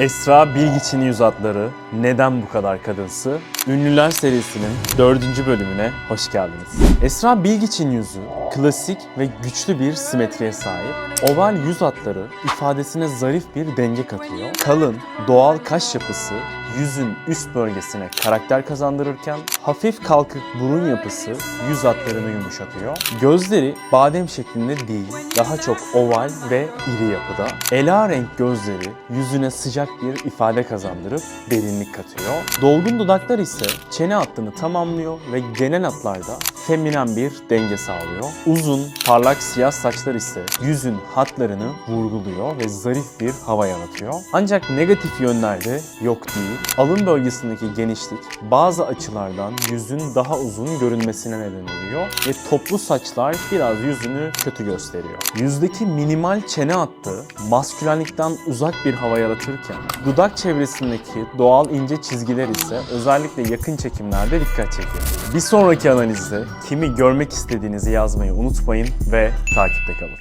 Esra Bilgiç'in yüz hatları neden bu kadar kadınsı? Ünlüler serisinin dördüncü bölümüne hoş geldiniz. Esra Bilgiç'in yüzü klasik ve güçlü bir simetriye sahip. Oval yüz hatları ifadesine zarif bir denge katıyor. Kalın, doğal kaş yapısı yüzün üst bölgesine karakter kazandırırken hafif kalkık burun yapısı yüz hatlarını yumuşatıyor. Gözleri badem şeklinde değil, daha çok oval ve iri yapıda. Ela renk gözleri yüzüne sıcak bir ifade kazandırıp derinlik katıyor. Dolgun dudaklar ise çene hattını tamamlıyor ve genel hatlarda feminen bir denge sağlıyor. Uzun, parlak siyah saçlar ise yüzün hatlarını vurguluyor ve zarif bir hava yaratıyor. Ancak negatif yönlerde yok değil. Alın bölgesindeki genişlik bazı açılardan yüzün daha uzun görünmesine neden oluyor ve toplu saçlar biraz yüzünü kötü gösteriyor. Yüzdeki minimal çene hattı maskülenlikten uzak bir hava yaratırken dudak çevresindeki doğal ince çizgiler ise özellikle yakın çekimlerde dikkat çekiyor. Bir sonraki analizde kimi görmek istediğinizi yazmayı unutmayın ve takipte kalın.